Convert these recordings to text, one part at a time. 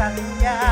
สัญญา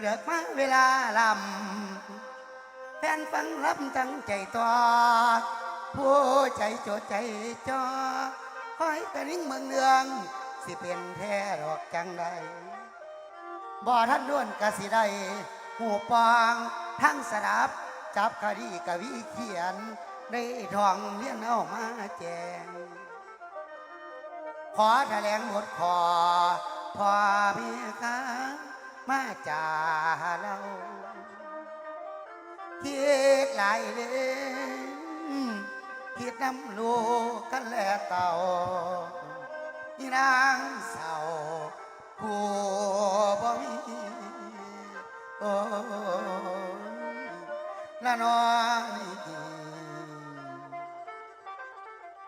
เดือดเดือดมาเวลาลำแฟนฟังรับตั้งใจต่อผู้ใจโจดใจจอคอยกระนิ่งเมืองเนือง สิเป็นแท้ดอกจังใดบ่ท่านด้วนกะสิได้หูปองทั้งสดับ จับคดีกะวิเขียน ได้ทองเลี้ยนเอามาแจง ขอแถลงบทขอพ่อเมียค้า มาจ่าเราคิดหลายเล่นคิดน้ำลูกกันแลเต่าอีนางเศร้าผู้บ่มีโอ้ยละนอย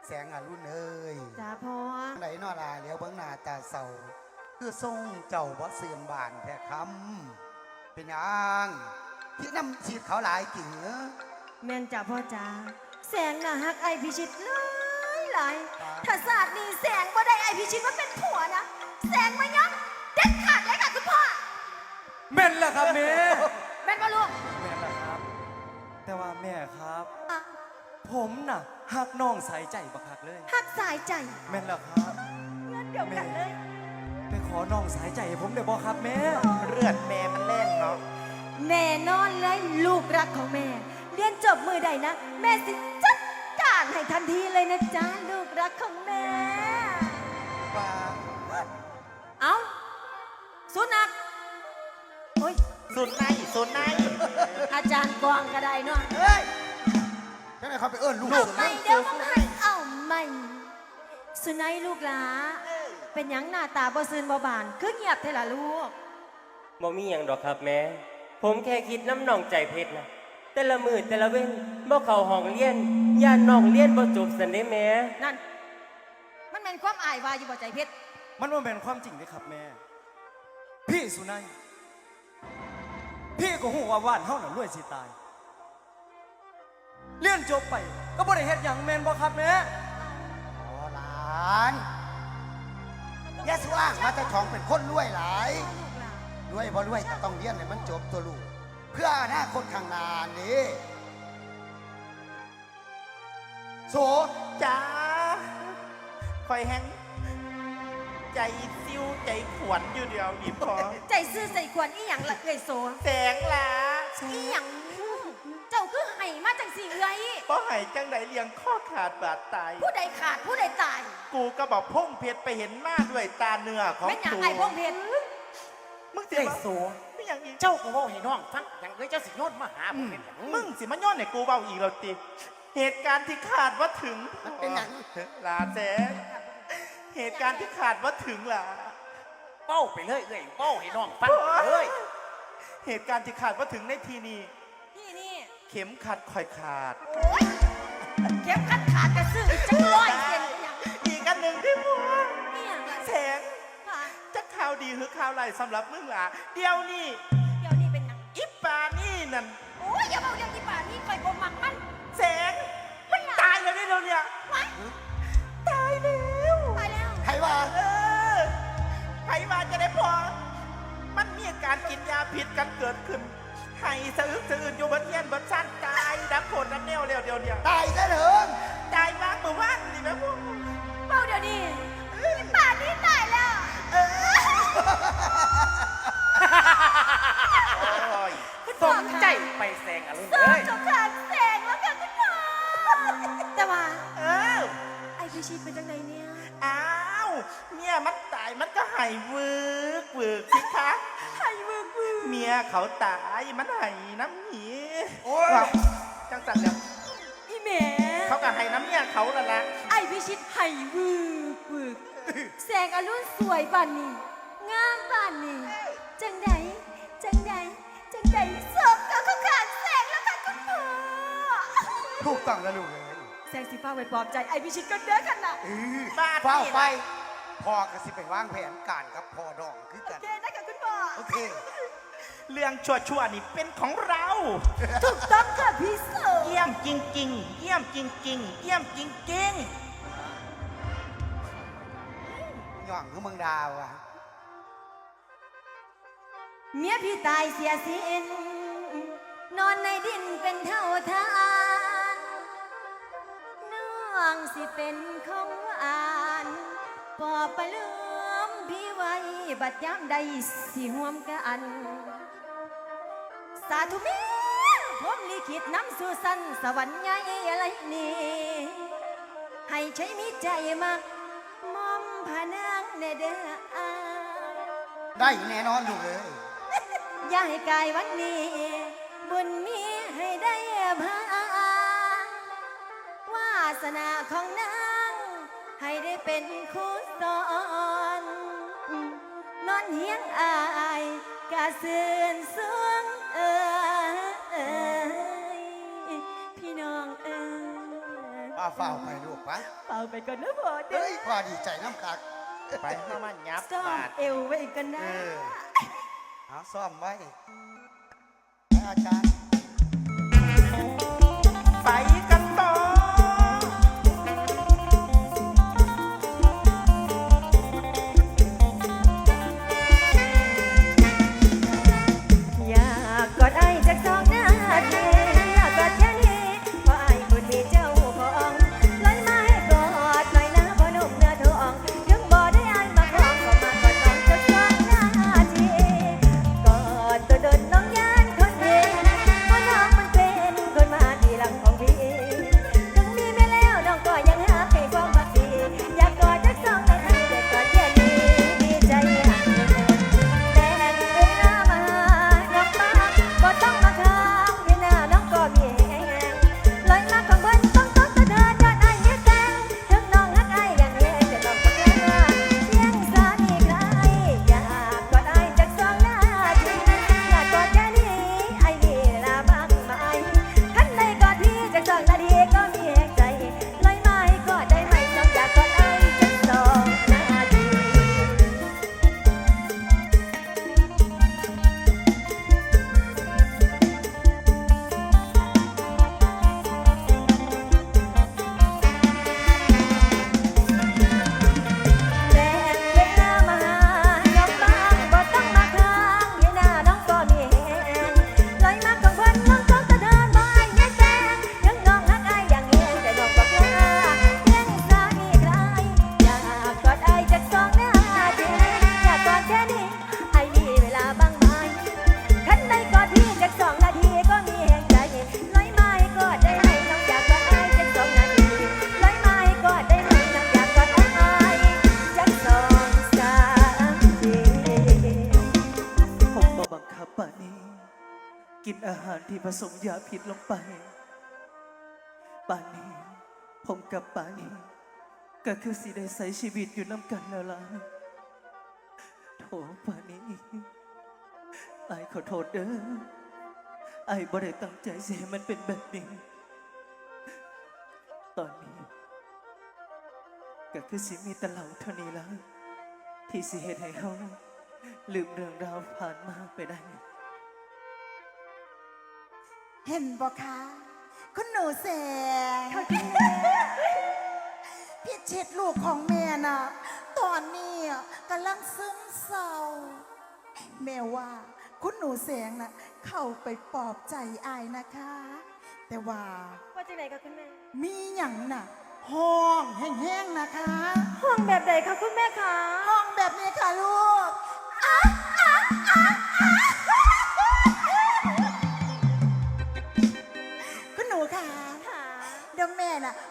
แสงอรุณเอ้ยจ้าพ่อไหนนอลาเลี้ยวเบื้องหน้าตาเศร้า คือทรงเจ้าบ่เสื่อมบานแท้คำเป็นหยังที่น้ำฉีดเขาหลายกิ่งเอ้อแม่นจ้าพ่อจ้าแสงน่ะฮักไอพิชิตหลายหลายถ้าศาสตร์นี้แสงบ่ได้ไอพิชิตมาเป็นผัวนะแสงมายังเด็ดขาดเลยค่ะคุณพ่อแม่นแล้วครับแม่แม่นบ่ลูกแม่นแล้วครับ แต่ว่าแม่ครับ อะผมน่ะหักน้องสายใจบักหักเลย ฮักสายใจ แม่นแล้วครับ เงินเดียวกันเลยไปข อน้องสายใจผมเดี๋ยวบอกครับแม่เลือดแม่มันเล่นเนาะแน่นอนเลยลูกรักของแม่ เรียนจบมือใดนะ แม่สิจัดการให้ทันทีเลยนะจ๊ะลูกรักของแม่ ว่าเอาสุนักโอ้ยสุนัยสุนัยอาจารย์กวางก็ได้เนาะเฮ้ยจังไหนเขาไปเอื้อนลูกเอาสุนัยเดี๋ยวผมให้เอ้าไม่สุนัยลูกหลา เป็นหยังหน้าตาบ่ซื่นบ่บาน คือเงียบเท่าล่ะลูก บ่มีหยังดอกครับแม่ ผมแค่คิดน้ำหนองใจเพชรนะแต่ละมือแต่ละเว้นบ่เข้าห้องเรียนย่านน้องเรียนบ่จบสันเด้แม่ นั่น มันเป็นความอายว่าอยู่บ่ใจเพชรมันว่าเป็นความจริงเลยครับแม่ พี่สุนัยพี่ก็หูว่าว่านเฮาน่ะรวยสิตาย เรียนจบไปก็บ่ได้เฮ็ดหยังแม่นบ่ครับแม่อ๋อหลานอ ยาสว่างมาแต่ทองเป็นคนรวยหลายลูกหลารวยพอรวยก็ต้องเรียนให้มันจบตัวลูก เพื่ออนาคตข้างหน้านี่โสจ้าคอยแห้งใจซิวใจขวนอยู่เดียวนี่พอใจซื่อใส่ควรอีหยังละเอ้ยโซแสงละอีหยัง จังสิเอ้ยบ่ให้จังไดเลี้ยงข้อขาดบาดตาย ผู้ใดขาดผู้ใดตายกูก็บอกพงเพชรไปเห็นมาด้วยตาเนื้อของเป็นหยังตูไอ้พวกเพชรมึงสิเอ้ยมาสัวไม่ยังอีกเจ้าก็เว่าให้น้องฟังอย่างเอ้ยเจ้าสิโยนมาหาผมเป็นหยังมึงสิมาย้อนให้กูเบาอีกแล้วติเหตุการณ์ที่ขาดว่าถึงมันเป็นอย่างลาแสงเหตุการณ์ที่ขาดว่าถึงล่ะ เป้าไปเลยเอ้ยเป้าให้น้องฟังเลยเหตุการณ์ที่ขาดว่าถึงในทีนี้นี่นี่ เข็มขัดคอยขาด โอ้ยเข็มขัดขาดกระซื้ออีกจังร้อยเซนอีหยังอีกอันหนึ่งที่พวกอีหยังล่ะแสงค่ะจะข่าวดีหรือข่าวไรสำหรับมึงล่ะ เดี๋ยวนี้เดี๋ยวนี้เป็นหยังอิปานี่นั่นโอ้ยอย่าเอาเรื่องที่ป่านนี้คอยบ่มักมันแสงมันตายแล้วนี่เราเนี่ยไว้ตายแล้วตายแล้วใครว่าเออใครมาจะได้พอ มันมีอาการกินยาพิษกันเกิดขึ้น ให้สะอึกสะอื่นอยู่บนเทียนบนสั้นตายดับผลน้ำแนวเร็วเดียวเดียวตายซะเถิงตายมากเมื่อวานนี่แม่พวกเป้าเดี๋ยวนี้ป่านนี้ตายแล้วโอ้ยสมใจไปแซงอรุณเสิเลร์ฟยจบขาดแสงแล้วค่ะคุณพ่อแต่ว่าเออไอ้พิชิตเป็นจังไงเนี่ยอ้าวเนี่ยมันตายมันก็ใหายวืกวืกสิคะไข่มึกมือ เมียเขาตายมันใหายน้ำหีโอ้ยว้าวจังสันเนี่ยอีแหม่เขาก็ให้น้ำเมียเขาละละไอ้พิชิตไห่วืกวืกแสงอรุณสวยป่านนี้งามป่านนี้จังใดจังใดจังใดสมกับเขาขาดแสงแล้วค่ะคุณพ่อถูกต้องแล้วลูกเลยแสงสีฟ้าไว้ปลอบใจไอ้พิชิตก็เด้อกันนะเออบ้านเฝ้านี่ไปล่ะพ่อกระสิไปวางแผนการกับพ่อดองคือโอกัน เคนะคะคุณพ่อ โอเค เรื่องชั่วๆนี่เป็นของเรา ถูกต้องค่ะพี่เสือเยี่ยมจริงๆ เยี่ยมจริงๆ เยี่ยมจริงย่องคือเมืองดาวอะเมียพี่ตายเสียสิ้นนอนในดินเป็นเท่าทานน้องสิเป็นของอ่านปอบประลืมพี่ไว้บัดยามใดสิห่วมกันสาธุเมียผมลิขิตน้ำสู่สันสวรรค์ใหญ่อะไรนี่ให้ใช้มิตรใจมักมอมพานางแน่เด้ออายได้แน่นอนลูกเลยอย่าให้กายวันนี้ บุญมีให้ได้พาวาสนาของนาง ให้ได้เป็นคู่สอนนอนเฮียงอายกะเสื่นสวง ยป้าเฝ้าไปลูกปะเป่าไปก่อนนะพ่อเด้เฮ้อยพ่อดีใจน้ำคักๆไปเข้ามายับซ่อมบาด เอวไว้กันเอนะอเอาซ่อมไว้ไปอาจารย์ ไป สมยาพิษลงไปป่านนี้ ผมกับป่านี้ ก็คือสิได้ใช้ชีวิตอยู่น้ำกันแล้วล่ะโถป่านนี้ไอ้ขอโทษเด้อไอ้บ่ได้ตั้งใจเสิให้มันเป็นแบบนี้ ตอนนี้ ก็คือสิมีแต่เราเท่านี้แล้ว ที่สิเหตุให้เขาลืมเรื่องราวผ่านมาไปได้ เห็นบ่คะคุณหนูแสงพี่เช็ดลูกของแม่น่ะ ตอนนี้กำลังซึมเศร้า แม่ว่าคุณหนูแสงน่ะ เข้าไปปลอบใจอายนะคะ แต่ว่าว่าจังไหนคะคุณแม่ มีหยังน่ะ ห้องแห้งๆนะคะ ห้องแบบใดคะคุณแม่คะ ห้องแบบนี้ค่ะลูก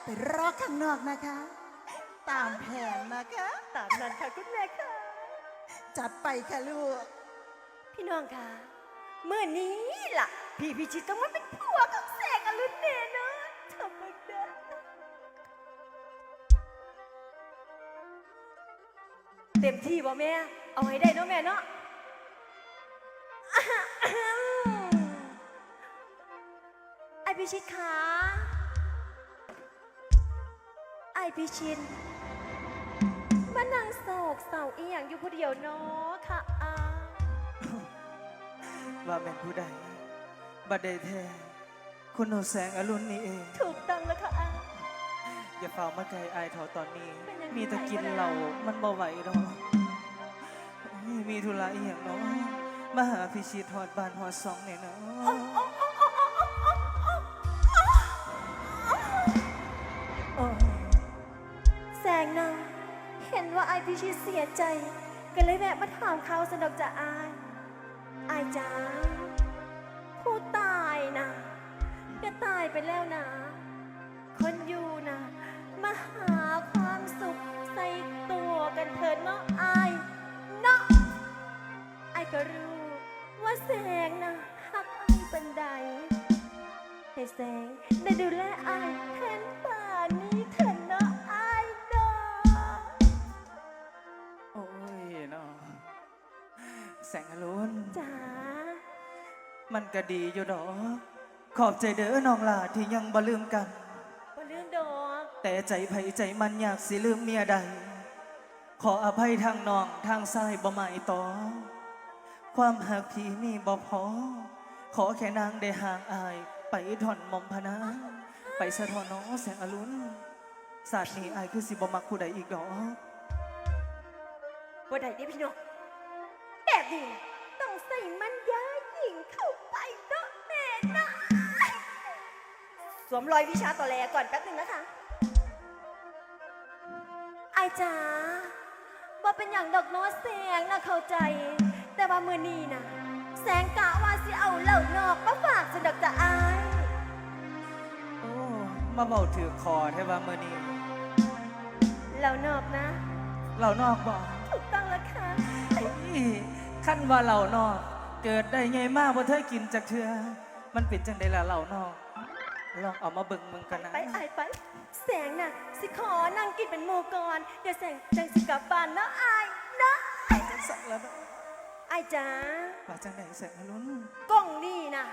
ไปรอข้างนอกนะคะ ตามแผนนะคะ ตามนั้นค่ะคุณแม่ค่ะ จัดไปค่ะลูก พี่น้องคะเมื่อนี้ล่ะ พี่พิชิตต้องมาเป็นผัวของแสงอรุณเนเนาะทำไมเด้อเต็มที่บ่แม่ เอาให้ได้เนาะแม่เนาะไอพิชิตคะ ไอพิชิตมานั่งโศกเศร้าอีหยังอยู่ผู้เดียวเนาะค่ะอาว่าเป็นผู้ใดบัดใดแท้คุณโอแสงอรุณนี่เอง ถูกต้องแล้วค่ะอาอย่าเฝ้ามาไกลอายเถอตอนนี้ เป็นยังไงมีแตะกินเหล่ามันบ่ไหวดอกโอ้ยมีธุระอีหยังเนาะมาหาพิชิตหอดบานหอดซองเนี่ยเนาะ โห็นว่ชิตเสียใจก็เลยแวะมาถามเขาสนอกจะอาย อายจ้าผู้ตายนะก็ตายไปแล้วนะ คนอยู่นะมาหาความสุขใส่ตัวกันเถิดเนาะอายเนาะอายก็รู้ว่าแสงนะหักอายเป็นใดให้แสงได้ดูแลอายแทนป่ แสงอรุณจ๋ามันก็ดีอยู่ดอก ขอบใจเด้อน้องหลาที่ยังบ่ลืมกัน บ่ลืมดอก แต่ใจไผใจมันอยากสิลืมเมียใด ขออภัยทางน้องทางซ้ายบ่หมายต่อ ความหักพี่มีบ่พอ ขอแค่นางได้ห่างอาย ไปถอนหมอมพะนาไปสะทอนน้องแสงอรุณศาสตร์นี้อายคือสิบ่มักผู้ใดอีกดอกบ่ได้เด้พี่น้อง แบบนี้นะต้องใส่มันยาหญิงเข้าไปเนาะแม่นะสวมรอยวิชาต่อแลก่อนแป๊บหนึงนะคะไอายจ๋าบ่เป็นอย่างดอกเน้อแสงนะเข้าใจ แต่ว่ามือนี้นะแสงกะว่าสิเอาเหล่านอกมาฝากสนดอกจะอายโอ้มาเบาถือคอแท้ว่ามื้อนี้เหล่านอกนะเรานอกบ่ถูกต้องแล้วค่ะ อุ๊ย ขั้นว่าเรานอก เกิดได้ไงมากบ่เธอกินจากเธอมันเป็นจังไดล่ะเรานอกลองเอามาเบิ่งมึงกันนะไปไอายไปแสงน่ะ สิขอนั่งกินเป็นหมูก่อน เดี๋ยวแสงจังสิกลับบ้านเนาะอายเนาะจังสักแล้วเนาะอายจ๋าว่าจังไดแสงอรุณกล้องนี่นะ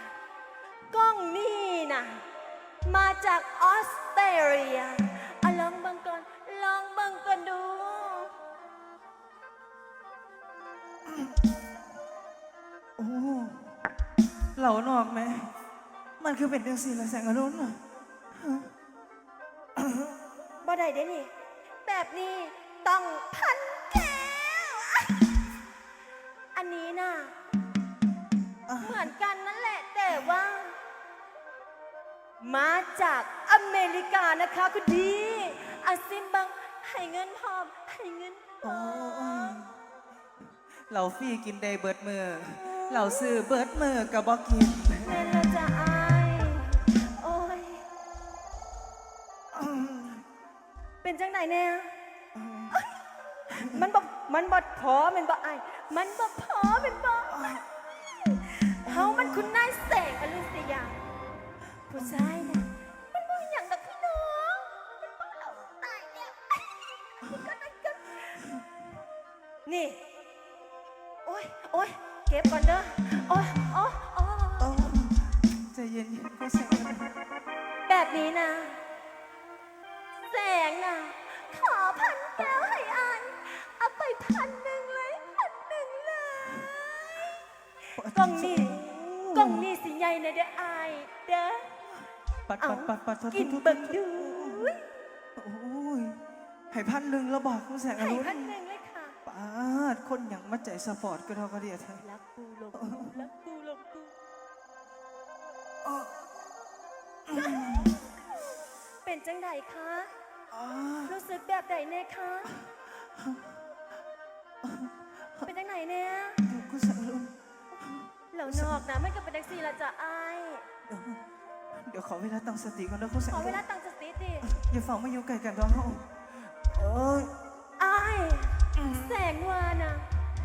กล้องนี่นะมาจากออสเตรเลียอะลองเบังก่อนลองเบังก่อนดู เรานอกไหม มันคือเป็นจังซี่ล่ะแสงอรุณน่ะบ่ได้เด้นี่ แบบนี้ต้องพันแก้วอะอันนี้น่ะ เหมือนกันนั่นแหละแต่ว่า มาจากอเมริกานะคะคุณดีอาซิมบังให้เงินพร้อมให้เงินพร้โอ้อมยเราฟรีกินได้เบิดมือ เราซื้อเบิดมือกับบ่กินแม่เราจะอาย โอ้ย เป็นจังไหนเนี่ยมันบอกมันบอดพอมันบออาย มันบอพอมันบอเฮามันคุณนายแสงอรุณสยาผู้ชายนะมันบ่มีหยังดอกพี่น้องมันบ่เอาตายแล้วนี่ก็นั่นก็นี่ โอ้ยโอ้ย เก็บก่อนเด้อ โอ้ยโอ้ยโอ้ยโอ้ใจเย็นๆคุณแสงอรุณแบบนี้นะ แสงนะ ขอพันแก้วให้อายเอาไปพันหนึ่งเลยพันหนึ่งเลย กล่องนี้ กล่องนี้สิใหญ่นะเด้ออายเด้อ ปัดเอาปัดปัดปัดกินเบิ่งดูโอ้ยให้พันหนึ่งแล้วบอกคุณแสงอให้รุณพันหนึ่งเลยค่ะปา ดคนอย่างมาใจสปอร์ตก็เท่ากันเดียวเธอรักกูหลงกูรักกูหลงกูเป็นจังใดคะอ๋อรู้สึกแบบใดเนี่ยคะ เป็นจังไหนเนี่ยเดี๋ยวคุณแสงอรุณเหล่านอกนะไม่กับเป็นแท็กซี่ละจะอายเดี๋ยวเดี๋ยวขอเวลาตั้งสติก่อนนะคุณแสงขออเวรุณลาตั้งสติดิอย่าฝังมาอยู่ไกลกันร้องเฮาโอ้ยอาย แสงวานะ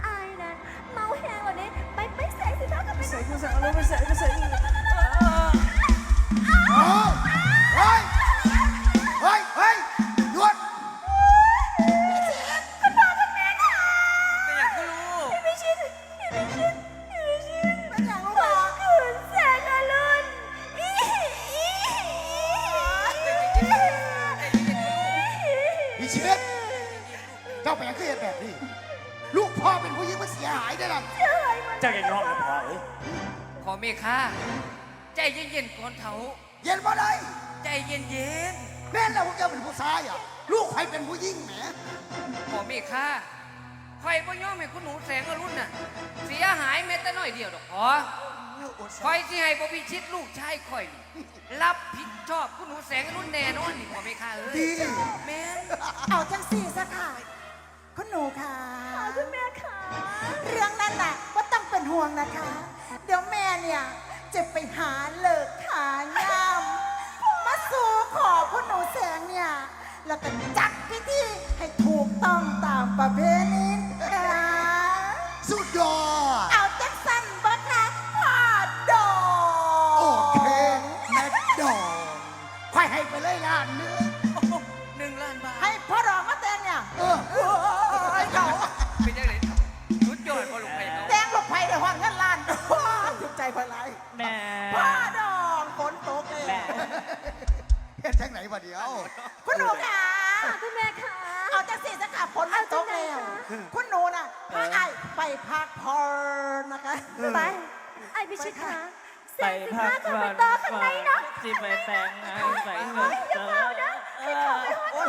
อายนะ เมาแหงวันนี้ไปไปแสงสิคะกับไป ใส่คุณแสงอรุณไม่ใส่ไม่ใส่ ค่าคอยบ่ยอมให้คุณหนูแสงอรุณน่ะ เสียหายแม้แต่น้อยเดียวดอกขอคอยสิให้บ่พิชิตลูกชายคอยนี่รับผิดชอบคุณหนูแสงอรุณแน่นอนนี่ขอเมค่าเอ้ยดี แม่นเอาจังสี่ซะค่ะ คุณหนูค่ะคุณแม่ขาเรื่องนั้นน่ะว่าต้องเป็นห่วงนะคะ เดี๋ยวแม่เนี่ยจะไปหาเลิกขายามมาสู่ขอคุณหนูแสงเนี่ย แล้วก็จัด พิธีให้ถูกต้องตามประเพณีค่ะสุดยอด เอาจังสั้นบ่คะพ่อดอกโอเคแม่ดองค่อยให้ไปเลยล้านหนึงหนึ่งล้านบาท ให้พ่อดอกมาแต่งเนี่ยเออโอ้ยเขาเป็นยังไงสุดยอดพ่อลูกไผ่เขาแต่งลูกไผ่เดี๋ยวห้องเงินล้านถูกใจพอไรแม่พ่อดอกฝนตกเลยแม่เฮ็ดทางไหนวะเดียว คุณหนูค่ะ คุณแม่ขาเอาจังสีสักค่ะฝนมันตกแล้ว คุณหนูน่ะพาไอ้ไปพักผ่อนนะคะ ไป ไอพิชิตขาแสไปงสิพัคะกเข้าวัไปนต่อข้างในเนาะจีไปแต่งงานใส่เงินเจอ